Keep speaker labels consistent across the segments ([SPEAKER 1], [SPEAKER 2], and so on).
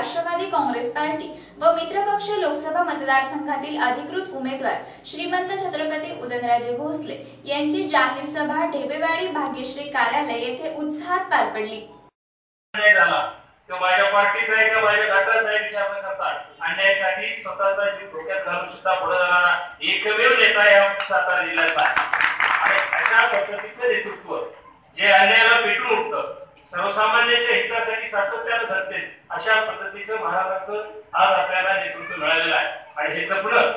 [SPEAKER 1] Rashtrawadi Congress party व मित्रपक्ष लोकसभा मतदारसंघातील अधिकृत उमेदवार श्रीमंत छत्रपती उदयनराजे भोसले यांची जाहीर सभा ढेबेवाडी भाग्यश्री कार्यालय येथे उत्साहात पार पडली.
[SPEAKER 2] माझ्या पार्टीचा आहे किंवा माझ्या गटाचा आहे विचार न करता अन्यायासाठी स्वतःचा जीव धोक्यात घालून सुद्धा पुढे जाणारा एकमेव नेता या सातारा जिल्ह्याचा आहे. आणि अशा पद्धतीचं नेतृत्व जे अन्यायाला पेटून उठतं सर्वसामान्यांच्या हितासाठी सातत्यानं झटते अशा पद्धतीचं महाराजांचं आज आपल्याला नेतृत्व मिळालेलं आहे. आणि हे जपणं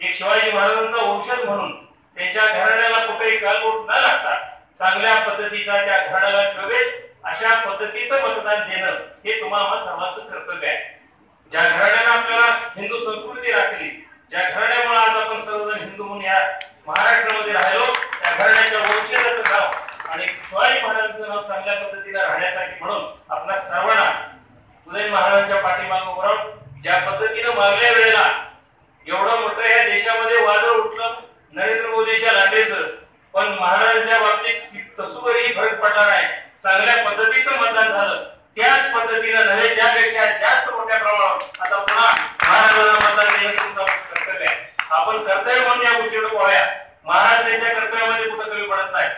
[SPEAKER 2] एक शिवाजी महाराजांचा औषध म्हणून त्यांच्या घराण्याला कुठेही कालबोट न लागता चांगल्या पद्धतीचा त्या घराण्याला शोभेत अशा पद्धतीचं मतदान देणं हे तुम्हाला सर्वांचं कर्तव्य आहे. ज्या घराण्यानं आपल्याला हिंदू संस्कृती राखली ज्या घराण्यामुळे आज आपण सर्वजण हिंदू म्हणून या महाराष्ट्रामध्ये राहिलो त्या घराण्याच्या वंशजाचं नाव आणि शिवाजी महाराजांचं नाव चांगल्या पद्धतीने राहण्यासाठी म्हणून आपल्या सर्वांना उदय महाराजांच्या पाठीमागं उभं राहून ज्या पद्धतीनं मागल्या वेळेला एवढं मोठं या देशामध्ये वादळ उठलं नरेंद्र मोदीच्या लाटेचं पण महाराजांच्या बाबतीत तसुवरही फरक पडला नाही चांगल्या पद्धतीचं मतदान झालं. त्याच पद्धतीनं नव्हे त्यापेक्षा जास्त मोठ्या प्रमाणावर आता पुन्हा महाराजांना मतदान देणं तुमचं कर्तव्य आहे. आपण कर्तव्य म्हणून या गोष्टीकडे पाहूया महाराज त्यांच्या कर्तव्यामध्ये कुठं कमी पडत नाही.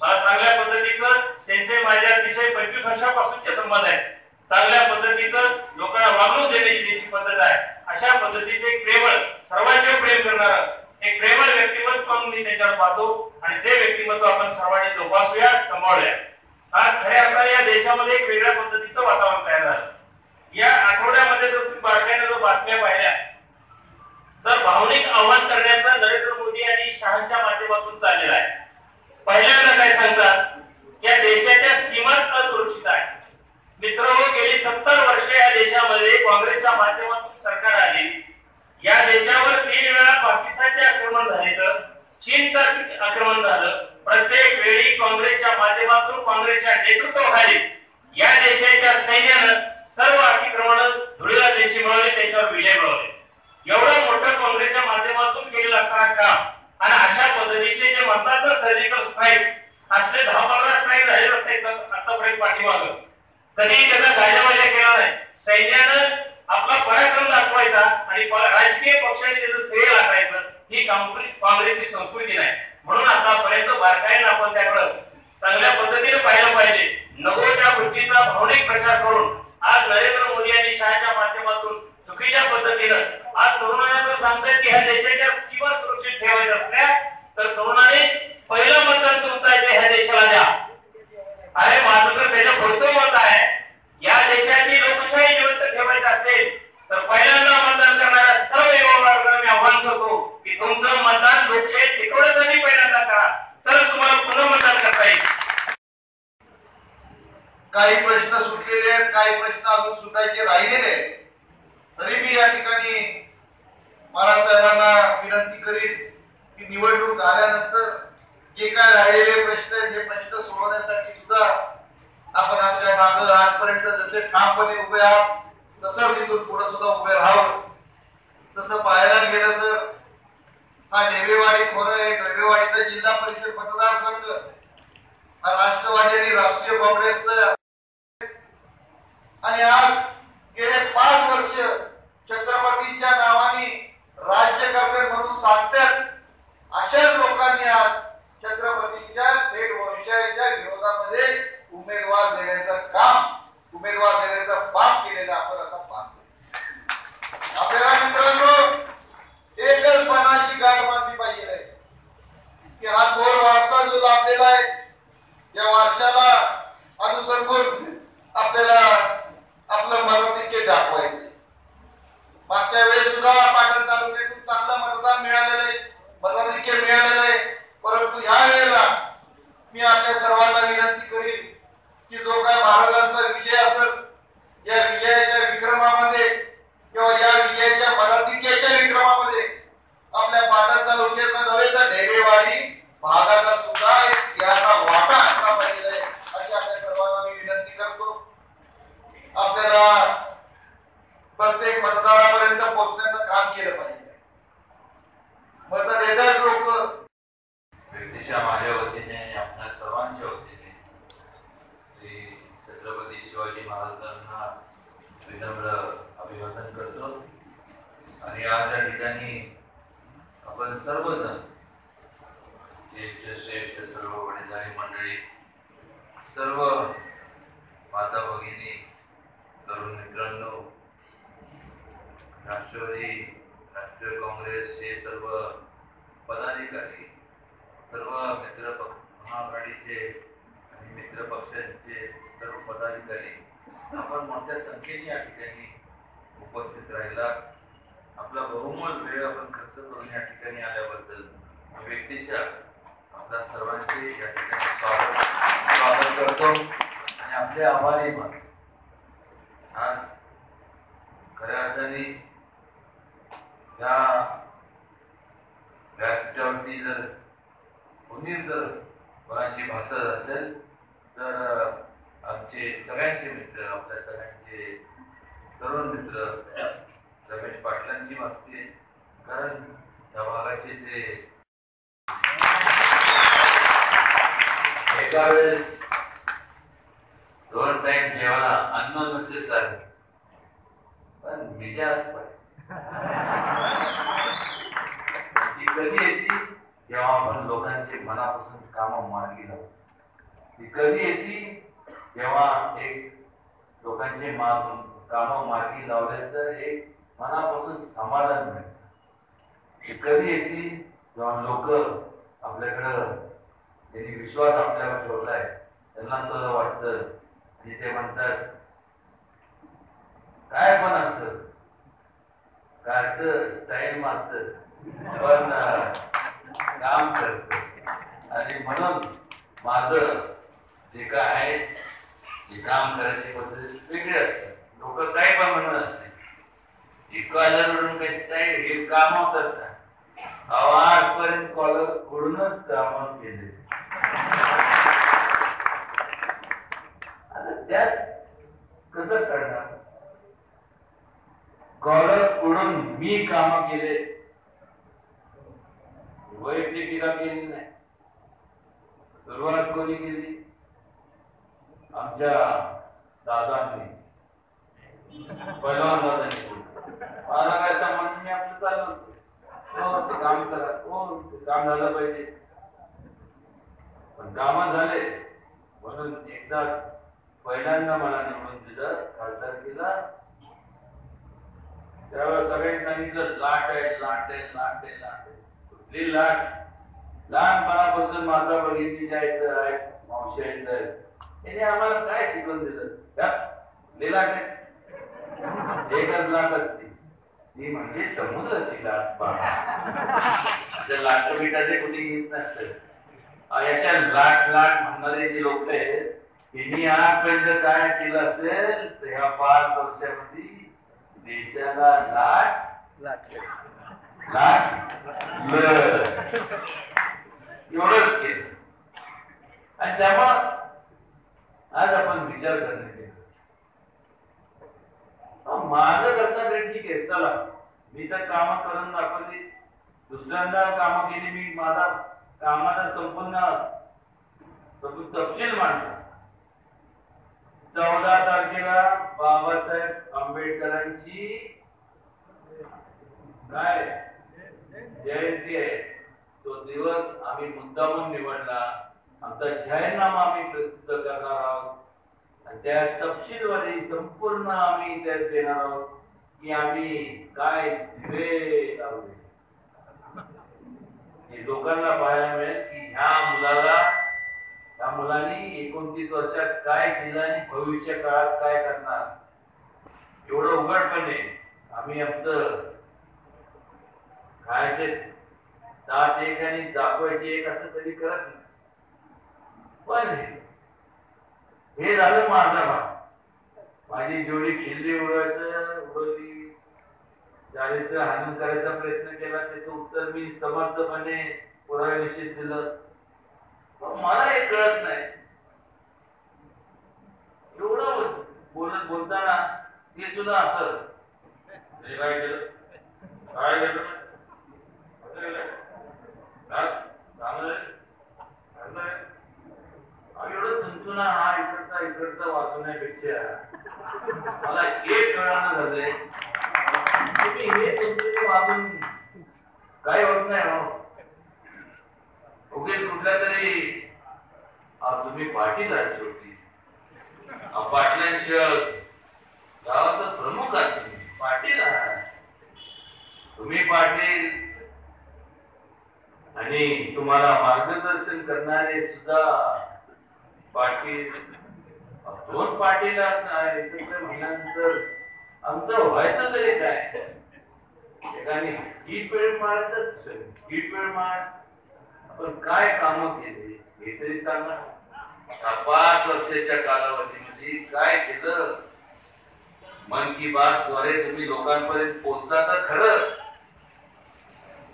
[SPEAKER 2] चांगल्या पद्धतीचं त्यांचे माझ्या अतिशय पंचवीस वर्षापासूनचे संबंध आहेत. चांगल्या पद्धतीचं लोकांना वागणूक देण्याची त्यांची पद्धत आहे. अशा पद्धतीचे एक प्रेमळ सर्वांचे प्रेम करणार एक प्रेमळ व्यक्तिमत्व मी त्याच्यावर पाहतो आणि ते व्यक्तिमत्व आपण सर्वांनी जोपासूया सांभाळूया. आज खऱ्या अर्थाने या देशामध्ये एक वेगळ्या पद्धतीचं वातावरण तयार झालं. या आठवड्यामध्ये जर तुम्ही बारकाईने जर बातम्या पाहिल्या तर भावनिक आव्हान करण्याचा नरेंद्र मोदी आणि शहांच्या माध्यमातून चाललेलं आहे पहिल्यांदा काय सांगतात या देशाच्या सीमा असुरक्षित आहे मित्र गेली सत्तर वर्षे या देशामध्ये काँग्रेसच्या माध्यमातून सरकार आली या देशावर तीन वेळा पाकिस्तानचे आक्रमण झाले तर चीनचं आक्रमण झालं. प्रत्येक वेळी काँग्रेसच्या माध्यमातून काँग्रेसच्या नेतृत्वाखाली या देशाच्या सैन्यानं सर्व अतिक्रमण धुळीला त्यांची मिळवली त्यांच्यावर विजय मिळवले. एवढं मोठं काँग्रेसच्या माध्यमातून केलेलं असताना काम आणि अशा पद्धतीचे जे म्हणतात ना सर्जिकल स्ट्राईक असले दहा पंधरा स्ट्राईक झाले वाटते आतापर्यंत पाठीमागं. कधी त्याचा गाजावाजा केला नाही. सैन्यानं आपला पराक्रम दाखवायचा आणि राजकीय पक्षाने त्याचं श्रेय लागायचं. ही काँग्रेसची संस्कृती नाही. म्हणून आतापर्यंत बारकाईने आपण त्याकडं चांगल्या पद्धतीने पाहिलं पाहिजे. नको त्या गोष्टीचा भावनिक प्रचार करून आज नरेंद्र मोदी यांनी शाळेच्या माध्यमातून चुकीच्या पद्धतीनं आज तरुणांना जर सांगतायत की ह्या देशाच्या सीमा सुरक्षित ठेवायच्या असल्या तर तरुणाने पहिलं मतदान तुमचं आहे ते ह्या देशाला द्या. अरे माझं तर त्याच्या पुढचं मत आहे. या देशाची लोकशाही जिवंत ठेवायची असेल तर पहिल्यांदा मतदान करणाऱ्या सर्व युवा मी आव्हान करतो की तुमचं मतदान लोकशाही टिकवण्यासाठी पहिल्यांदा करा तरच तुम्हाला पुन्हा मतदान करता येईल
[SPEAKER 3] काही प्रश्न सुटलेले आहेत काही प्रश्न अजून सुटायचे राहिलेले आहेत तरी मी या ठिकाणी महाराज साहेबांना विनंती करीन की निवडणूक झाल्यानंतर जे काय राहिलेले प्रश्न आहेत जे प्रश्न सोडवण्यासाठी सुद्धा आपण माग आजपर्यंत जसे ठामपणे उभे आहात तसंच इथून पुढे सुद्धा उभे राहावं. तसं पाहायला गेलं तर हा ढेबेवाडी खोरं आहे. ढेबेवाडीचा जिल्हा परिषद मतदारसंघ हा राष्ट्रवादी आणि राष्ट्रीय काँग्रेसचा आणि आज गेले पाच वर्ष छत्रपतींच्या नावाने राज्यकर्ते म्हणून सांगतात अशाच लोकांनी आज छत्रपतींच्या थेट वंशाच्या विरोधामध्ये उमेदवार देण्याचं काम उमेदवार देण्याचं पाप केलेलं आपण आता पाहतो आपल्याला मित्रांनो एकच मनाशी गाठ बांधली पाहिजे की हा थोर वारसा जो लाभलेला आहे या वारशाला अनुसरून आपल्याला आपलं दाखवायचे. मागच्या वेळेस सुद्धा पाटण तालुक्यातून चांगलं मतदान मिळालेलं आहे. मताधिक्य मिळालेलं आहे. परंतु ह्या वेळेला मी आपल्या सर्वांना विनंती करीन की जो काय महाराजांचा विजय असेल या विजयाच्या विक्रमामध्ये किंवा या विजयाच्या मताधिक्याच्या विक्रमामध्ये आपल्या पाटण तालुक्याचा नव्हे तर ढेबेवाडी भागाचा सुद्धा एक सिंहाचा वाटा असला पाहिजे अशी आपल्या सर्वांना मी विनंती करतो आपल्याला प्रत्येक मतदारापर्यंत पोहोचण्याचं काम केलं पाहिजे मत देतात लोक
[SPEAKER 4] व्यक्तिशः माझ्या वतीने आणि आपल्या सर्वांच्या वतीने श्री छत्रपती शिवाजी महाराजांना विनम्र आपण सर्वजण ज्येष्ठ श्रेष्ठ सर्व वडीलधारी मंडळी सर्व माता भगिनी तरुण मित्रांनो राष्ट्रवादी राष्ट्रीय काँग्रेसचे सर्व पदाधिकारी सर्व मित्र पक्ष महाआघाडीचे आणि मित्र पक्षांचे सर्व पदाधिकारी आपण मोठ्या संख्येने या ठिकाणी उपस्थित राहिला. आपला बहुमोल वेळ आपण खर्च करून या ठिकाणी आल्याबद्दल व्यक्तीच्या आपल्या सर्वांचे या ठिकाणी स्वागत स्वागत करतो. आणि आपले आभारही मानतो आज खऱ्या अर्थाने या व्यासपीठावरती जर कोणी जर कोणाची भाषा असेल तर आमचे सगळ्यांचे मित्र आपल्या सगळ्यांचे तरुण मित्र रमेश पाटलांची वाचते कारण या भागाचे ते एका वेळेस दोन टाइम जेवायला अन्न नसे चालेल पण मिजाज पण. ती कधी येते? जेव्हा आपण लोकांचे मनापासून कामं मार्गी लावतो. ती कधी येते? तेव्हा एक लोकांचे माग कामं मार्गी लावल्याचं एक मनापासून समाधान मिळतं ती कधी येते जेव्हा लोक आपल्याकडं त्यांनी विश्वास आपल्यावर ठेवलाय त्यांना सगळं वाटतं. आणि ते म्हणतात काय पण असत काढत स्टाईल मारत पण काम करत. आणि म्हणून माझं जे काय आहे जे काम करायची पद्धती वेगळी असते. लोक काय पण म्हणत असते कॉलर म्हणून काही हे काम करतात अहो, आजपर्यंत कॉलर उडूनच काम केले आता त्यात कसं करणार? कॉलर उडून मी काम केले. वैयक्तिक केली नाही. सुरुवात कोणी केली? आमच्या दादांनी. पहिलवान दादांनी केली. मला काय संबंध मी आपलं चालू हो ते काम करा. हो ते काम झालं पाहिजे. पण कामात झाले. म्हणून एकदा पहिल्यांदा मला निवडून दिलं खासदार केला. त्यावेळेस सगळ्यांनी सांगितलं लाट आहे लाट आहे लाट आहे लाट. आहे कुठली लाट? लहानपणापासून माझा बघितली जायचं आहे मावशी यायचं त्याने आम्हाला काय शिकवून दिलं? त्या लिलाट आहे. एकच लाट असते. ती म्हणजे समुद्राची लाट पाहणार लाट मिठाचे कुठे येत नसतं. याच्या लाट लाट म्हणणारे जे लोक आहेत त्यांनी आजपर्यंत काय केलं असेल तर ह्या पाच वर्षामध्ये देशाला लाट लाट ल एवढंच केलं. आणि त्यामुळं आज आपण विचार करणे माझं करता वेळ ठीक आहे चला. मी तर काम करून दाखवली. दुसऱ्यांदा काम केली मी. माझा कामाचा संपूर्ण तपशील मांडला. चौदा तारखेला बाबासाहेब आंबेडकरांची काय? जयंती आहे. तो दिवस आम्ही मुद्दामून निवडला. आमचा जाहीरनामा आम्ही प्रसिद्ध करणार आहोत. आणि त्या तपशीलवारी संपूर्ण आम्ही त्यात देणार आहोत की आम्ही काय दिवे लावले. हे लोकांना पाहायला मिळेल की ह्या मुलाला त्या मुलांनी एकोणतीस वर्षात काय केलं आणि भविष्य काळात काय करणार? एवढं उघडपणे आम्ही आमचं खायचे दात एक आणि दाखवायचे एक असं कधी करत नाही. पण हे झालं माझा भाग. माझी जेवढी खिल्ली उडवायचं उडवली. चाळीचं करायचा प्रयत्न केला त्याचं उत्तर मी समर्थपणे पुराव्याविषयी दिलं. पण मला हे कळत नाही. एवढं बोलत बोलताना ते सुद्धा असं काय केलं काय केलं असं केलं? काय? चांगलं आहे? चांगलं आहे? अहो, एवढं तुमचं हा इकडचा इकडचा मला एक कळणं झालंय. तुम्ही हे तुमचे होत नाही हो. उगेच कुठल्या तरी तुम्ही पाटील आहात शेवटी गावाचा प्रमुख आहात तुम्ही. पाटील आहात तुम्ही पाटील आणि तुम्हाला मार्गदर्शन करणारे सुद्धा पाटील दोन पार्टीला आहात, एकत्र म्हणल्यानंतर आमचं व्हायचं तरी काय? ठिकाणी कीट पेळ मारत मार. आपण काय काम केले? हे तरी सांगा. पाच वर्षाच्या कालावधीमध्ये काय केलं? मन की बात द्वारे तुम्ही लोकांपर्यंत पोहोचता तर खरं.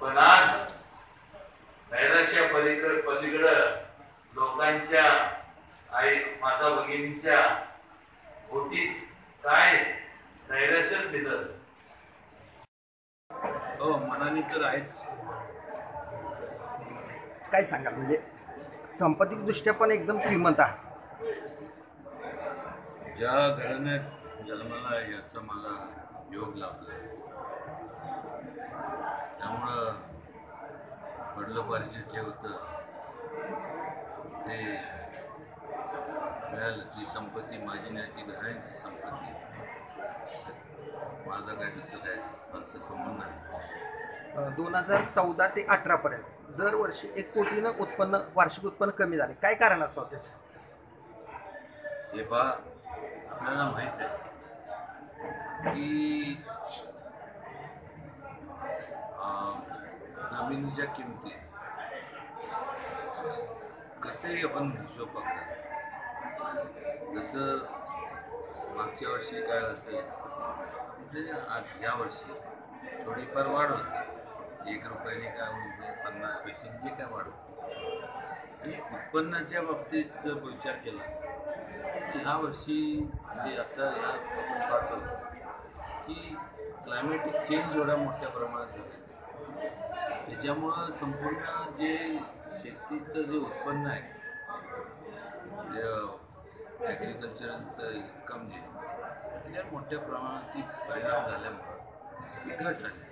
[SPEAKER 4] पण आज नैराश्या पलीकड पलीकडं लोकांच्या आई माता भगिनींच्या पोटीत काय नैराश्यच दिलं?
[SPEAKER 5] हो मनाने तर आहेच.
[SPEAKER 6] काय सांगाल म्हणजे संपत्तीदृष्ट्या पण एकदम श्रीमंत आहात.
[SPEAKER 5] ज्या घराण्यात जन्माला याचा मला योग लाभला त्यामुळं वडलं पाहिजे जे होतं. ते मिळालं ती संपत्ती माझी नाही ती घराण्याची संपत्ती. माझा काय तसं काय फारसं संबंध नाही.
[SPEAKER 6] दोन हजार चौदा ते अठरापर्यंत दरवर्षी एक कोटीनं उत्पन्न वार्षिक उत्पन्न कमी झाले. काय कारण असावं त्याचं?
[SPEAKER 5] हे पहा आपल्याला माहीत आहे की जमिनीच्या किमती कसेही आपण हिशोब बघणार जसं मागच्या वर्षी काय असेल म्हणजे ह्या या वर्षी थोडीफार वाढ होते. एक रुपयाने काय म्हणजे पन्नास पैशांची काय वाढ होते. आणि उत्पन्नाच्या बाबतीत जर विचार केला की ह्या वर्षी म्हणजे आता या आपण पाहतो की क्लायमॅटिक चेंज एवढ्या मोठ्या प्रमाणात झाले त्याच्यामुळं संपूर्ण जे शेतीचं जे उत्पन्न आहे ॲग्रिकल्चरलचं इन्कम जे आहे, त्याच्यात मोठ्या प्रमाणात ती परिणाम झाल्यामुळं ती घट झाली